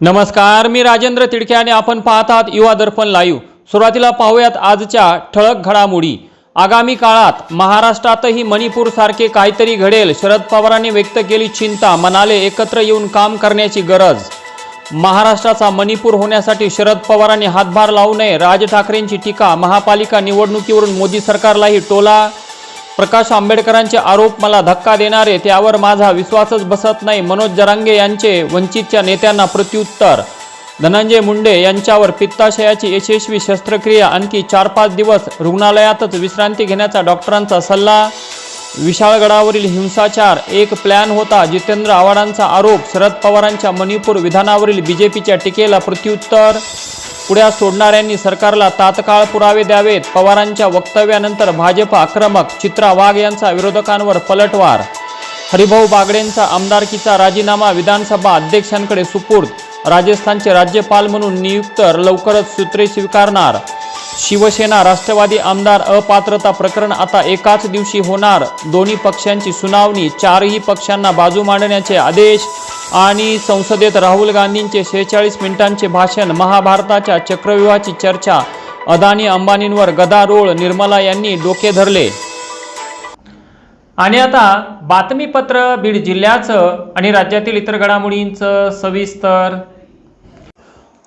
नमस्कार मी राजेंद्र तिडके आणि आपण पाहत आहात युवा दर्पण लाईव्ह. सुरुवातीला पाहूयात आजच्या ठळक घडामोडी. आगामी काळात महाराष्ट्रातही मणिपूरसारखे काहीतरी घडेल शरद पवारांनी व्यक्त केली चिंता मनाले एकत्र येऊन काम करण्याची गरज. महाराष्ट्राचा मणिपूर होण्यासाठी शरद पवारांनी हातभार लावू नये राज ठाकरेंची टीका महापालिका निवडणुकीवरून मोदी सरकारलाही टोला. प्रकाश आंबेडकरांचे आरोप मला धक्का देणारे त्यावर माझा विश्वासच बसत नाही मनोज जरांगे यांचे वंचितच्या नेत्यांना प्रत्युत्तर. धनंजय मुंडे यांच्यावर पित्ताशयाची यशस्वी शस्त्रक्रिया आणखी चार पाच दिवस रुग्णालयातच विश्रांती घेण्याचा डॉक्टरांचा सल्ला. विशाळगडावरील हिंसाचार एक प्लॅन होता जितेंद्र आव्हाडांचा आरोप शरद पवारांच्या मणिपूर विधानावरील बीजेपीच्या टीकेला प्रत्युत्तर. पुढ्या सोडणाऱ्यांनी सरकारला तात्काळ पुरावे द्यावेत. पवारांच्या वक्तव्यानंतर भाजप आक्रमक. चित्रा वाघ यांचा विरोधकांवर पलटवार. हरिभाऊ बागडेंचा आमदारकीचा राजीनामा विधानसभा अध्यक्षांकडे सुपूर्द. राजस्थानचे राज्यपाल म्हणून नियुक्त लवकरच सूत्रे स्वीकारणार. शिवसेना राष्ट्रवादी आमदार अपात्रता प्रकरण आता एकाच दिवशी होणार. दोन्ही पक्षांची सुनावणी चारही पक्षांना बाजू मांडण्याचे आदेश आणि संसदेत राहुल गांधींचे शेहेचाळीस मिनिटांचे भाषण महाभारताच्या चक्रव्यूहाची चर्चा अदानी अंबानींवर गदारोळ निर्मला यांनी डोके धरले. आणि आता बातमीपत्र बीड जिल्ह्याचं आणि राज्यातील इतर घडामोडींचं सविस्तर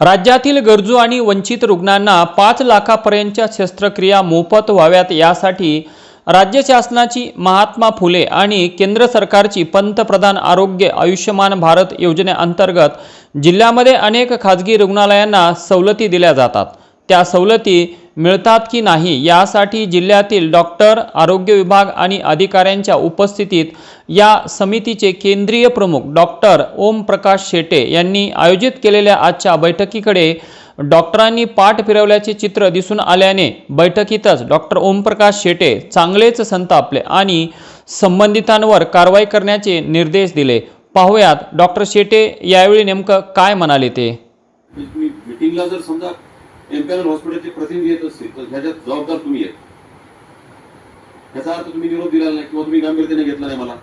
राज्यातील गरजू आणि वंचित रुग्णांना पाच लाखापर्यंतच्या शस्त्रक्रिया मोफत व्हाव्यात यासाठी राज्य शासनाची महात्मा फुले आणि केंद्र सरकारची पंतप्रधान आरोग्य आयुष्यमान भारत योजनेअंतर्गत जिल्ह्यामध्ये अनेक खाजगी रुग्णालयांना सवलती दिल्या जातात. त्या सवलती मिळतात की नाही यासाठी जिल्ह्यातील डॉक्टर आरोग्य विभाग आणि अधिकाऱ्यांच्या उपस्थितीत या समितीचे केंद्रीय प्रमुख डॉक्टर ओम प्रकाश शेटे यांनी आयोजित केलेल्या आजच्या बैठकीकडे डॉक्टरांनी पाठ फिरवल्याचे चित्र दिसून आल्याने बैठकीतच डॉक्टर ओमप्रकाश शेटे चांगलेच संतापले आणि संबंधितांवर कारवाई करण्याचे निर्देश दिले. पाहुयात डॉक्टर शेटे यावेळी नेमकं काय म्हणाले ते? मीटिंगला जर समजा एमपीएल हॉस्पिटलचे प्रतिनिधी येत असतील तर ह्याच्यात जबाबदार तुम्ही आहेत. याचा अर्थ तुम्ही निरोप दिला नाही किंवा तुम्ही गांभीर्याने घेतला नाही मला.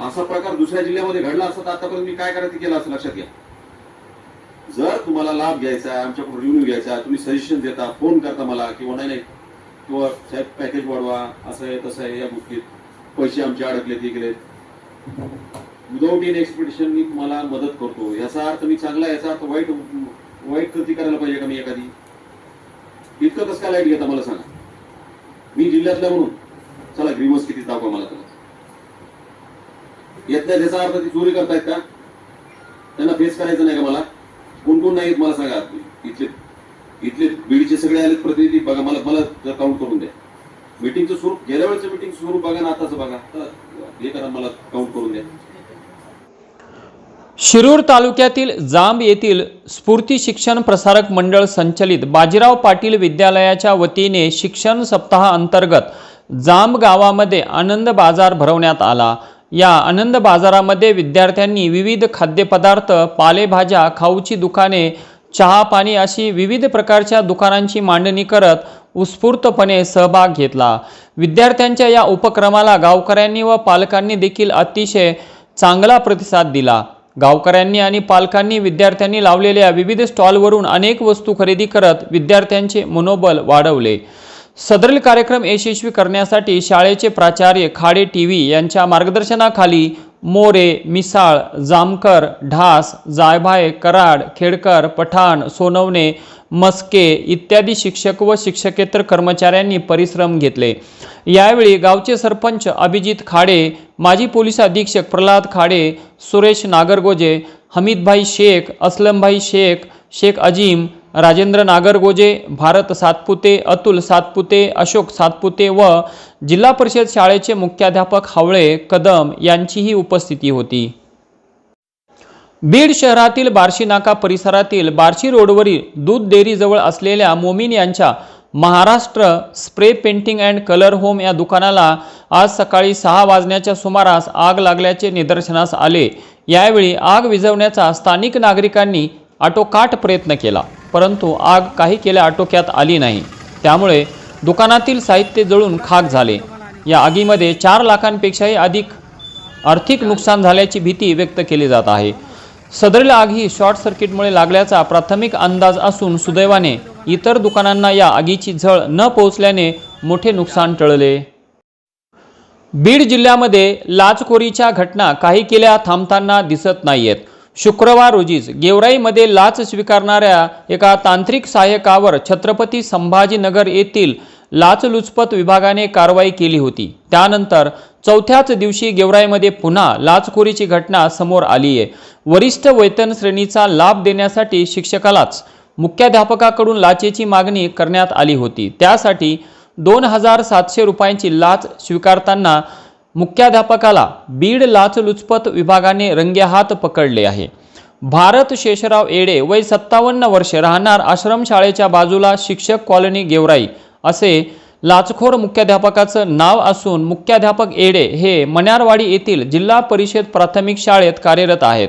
असा प्रकार दुसऱ्या जिल्ह्यामध्ये घडला असता तर आतापर्यंत मी काय करायचं केलं असं लक्षात घ्या. जर तुम्हाला लाभ घ्यायचा आहे आमच्याकडून रिव्ह्यू घ्यायचा आहे, तुम्ही सजेशन देता फोन करता मला किंवा नाही नाही किंवा साहेब पॅकेज वाढवा असं आहे तसं आहे या गोष्टीत पैसे आमचे अडकले ते गेले विदाऊट इन एक्सपेक्टेशन मी तुम्हाला मदत करतो. याचा अर्थ मी चांगला याचा अर्थ वाईट वाईट कृती करायला पाहिजे का मी एखादी? इतकं कसं काय लाइट घेता मला सांगा. मी जिल्ह्यातला म्हणून. चला ग्रीवस किती दाखवा मला त्याला. येत नाही त्याचा अर्थ ती चोरी करतायत का? त्यांना फेस करायचं नाही का मला? कोण कोण नाही मला सांगा इथले इथले बीडचे सगळे आलेत प्रतिनिधी. बघा मला मला काउंट करून द्या. मीटिंगचं स्वरूप गेल्या वेळेचं मीटिंग स्वरूप बघा ना आताचं बघा. हे करा मला काउंट करून द्या. शिरूर तालुक्यातील जांब येथील स्फूर्ती शिक्षण प्रसारक मंडळ संचलित बाजीराव पाटील विद्यालयाच्या वतीने शिक्षण सप्ताह अंतर्गत जांब गावामध्ये आनंद बाजार भरवण्यात आला. या आनंद बाजारामध्ये विद्यार्थ्यांनी विविध खाद्यपदार्थ पालेभाज्या खाऊची दुकाने चहा पाणी अशी विविध प्रकारच्या दुकानांची मांडणी करत उत्स्फूर्तपणे सहभाग घेतला. विद्यार्थ्यांच्या या उपक्रमाला गावकऱ्यांनी व पालकांनी देखील अतिशय चांगला प्रतिसाद दिला. गावकऱ्यांनी आणि पालकांनी विद्यार्थ्यांनी लावलेल्या विविध स्टॉलवरून अनेक वस्तू खरेदी करत विद्यार्थ्यांचे मनोबल वाढवले. सदरील कार्यक्रम यशस्वी करण्यासाठी शाळेचे प्राचार्य खाडे टी व्ही यांच्या मार्गदर्शनाखाली मोरे मिसाळ जामकर ढास जायभाय कराड खेडकर पठाण सोनवणे मस्के इत्यादी शिक्षक व शिक्षकेतर कर्मचाऱ्यांनी परिश्रम घेतले. यावेळी गावचे सरपंच अभिजित खाडे माजी पोलीस अधीक्षक प्रल्हाद खाडे सुरेश नागरगोजे हमीदभाई शेख असलमभाई शेख शेख अजीम राजेंद्र नागरगोजे भारत सातपुते अतुल सातपुते अशोक सातपुते व जिल्हा परिषद शाळेचे मुख्याध्यापक हावळे कदम यांचीही उपस्थिती होती. बीड शहरातील बार्शी नाका परिसरातील बार्शी रोडवरील दूध डेअरीजवळ असलेल्या मोमीन यांच्या Maharashtra spray painting and colour home या दुकानाला आज सकाळी सहा वाजण्याच्या सुमारास आग लागल्याचे निदर्शनास आले. यावेळी आग विझवण्याचा स्थानिक नागरिकांनी आटोकाट प्रयत्न केला. परंतु आग काही केल्या आटोक्यात आली नाही. त्यामुळे दुकानातील साहित्य जळून खाक झाले. या आगीमध्ये चार लाखांपेक्षाही अधिक आर्थिक नुकसान झाल्याची भीती व्यक्त केली जात आहे. सदरील आग ही शॉर्ट सर्किटमुळे लागल्याचा प्राथमिक अंदाज असून सुदैवाने इतर दुकानांना या आगीची झळ न पोहोचल्याने मोठे नुकसान टळले. बीड जिल्ह्यामध्ये लाचखोरीच्या घटना काही केल्या थांबताना दिसत नाहीयेत. शुक्रवार रोजीच गेवराईमध्ये लाच स्वीकारणाऱ्या एका तांत्रिक सहाय्यकावर छत्रपती संभाजीनगर येथील लाचलुचपत विभागाने कारवाई केली होती. त्यानंतर चौथ्याच दिवशी गेवराईमध्ये पुन्हा लाचखोरीची घटना समोर आली आहे वरिष्ठ वेतन श्रेणीचा लाभ देण्यासाठी शिक्षकालाच मुख्याध्यापकाकडून लाचेची मागणी करण्यात आली होती. त्यासाठी दोन हजार सातशे रुपयांची लाच स्वीकारताना मुख्याध्यापकाला बीड लाचलुचपत विभागाने रंगेहात पकडले आहे. भारत शेषराव येडे वय सत्तावन्न वर्षे राहणार आश्रमशाळेच्या बाजूला शिक्षक कॉलनी गेवराई असे लाचखोर मुख्याध्यापकाचं नाव असून मुख्याध्यापक येडे हे मण्यारवाडी येथील जिल्हा परिषद प्राथमिक शाळेत कार्यरत आहेत.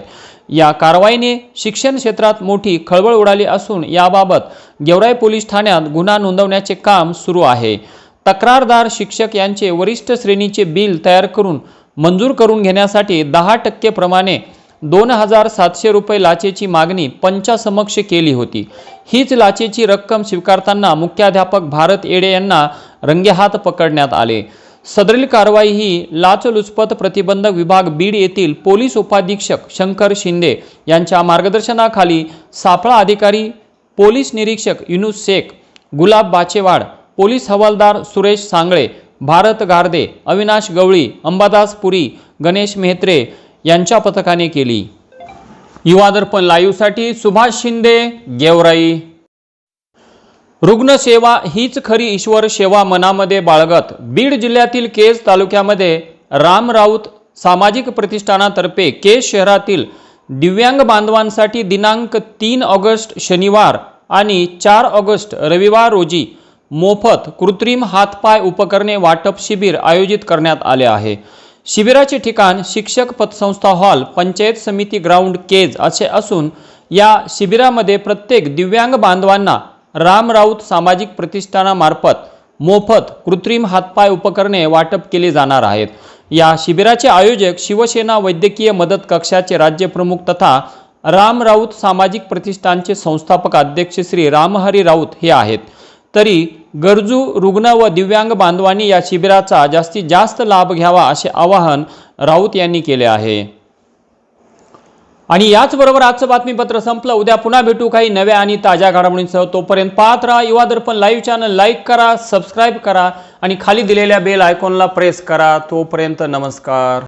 या कारवाईने शिक्षण क्षेत्रात मोठी खळबळ उडाली असून याबाबत गेवराई पोलीस ठाण्यात गुन्हा नोंदवण्याचे काम सुरू आहे. तक्रारदार शिक्षक यांचे वरिष्ठ श्रेणीचे बिल तयार करून मंजूर करून घेण्यासाठी दहा टक्केप्रमाणे दोन हजार सातशे रुपये लाचेची मागणी पंचासमक्ष केली होती. हीच लाचेची रक्कम स्वीकारताना मुख्याध्यापक भारत येडे यांना रंगेहात पकडण्यात आले. सदरील कारवाई ही लाचलुचपत प्रतिबंधक विभाग बीड येथील पोलीस उपाधीक्षक शंकर शिंदे यांच्या मार्गदर्शनाखाली सापळा अधिकारी पोलीस निरीक्षक युनुस शेख गुलाब बाचेवाड पोलीस हवालदार सुरेश सांगळे भारत गारदे अविनाश गवळी अंबादास पुरी गणेश मेहत्रे यांच्या पथकाने केली. युवा दर्पण लाईव्हसाठी सुभाष शिंदे गेवराई. रुग्णसेवा हीच खरी ईश्वर सेवा मनामध्ये बाळगत. बीड जिल्ह्यातील केज तालुक्यामध्ये राम राऊत सामाजिक प्रतिष्ठानातर्फे केज शहरातील दिव्यांग बांधवांसाठी दिनांक तीन ऑगस्ट शनिवार आणि चार ऑगस्ट रविवार रोजी मोफत कृत्रिम हातपाय उपकरणे वाटप शिबिर आयोजित करण्यात आले आहे. शिबिराचे ठिकाण शिक्षक पतसंस्था हॉल पंचायत समिती ग्राउंड केज असे असून या शिबिरामध्ये प्रत्येक दिव्यांग बांधवांना राम राऊत सामाजिक प्रतिष्ठानामार्फत मोफत कृत्रिम हातपाय उपकरणे वाटप केली जाणार आहेत. या शिबिराचे आयोजक शिवसेना वैद्यकीय मदत कक्षाचे राज्यप्रमुख तथा राम राऊत सामाजिक प्रतिष्ठानचे संस्थापक अध्यक्ष श्री रामहरी राऊत हे आहेत. तरी गरजू रुग्ण व दिव्यांग बांधवांनी या शिबिराचा जास्तीत जास्त लाभ घ्यावा असे आवाहन राऊत यांनी केले आहे. आणि याचबरोबर आजचं बातमीपत्र संपलं. उद्या पुन्हा भेटू काही नव्या आणि ताज्या घडामोडींसह. तोपर्यंत पाहत राहा. Yuva Darpan live channel like करा सबस्क्राईब करा आणि खाली दिलेल्या बेल आयकॉनला प्रेस करा. तोपर्यंत नमस्कार.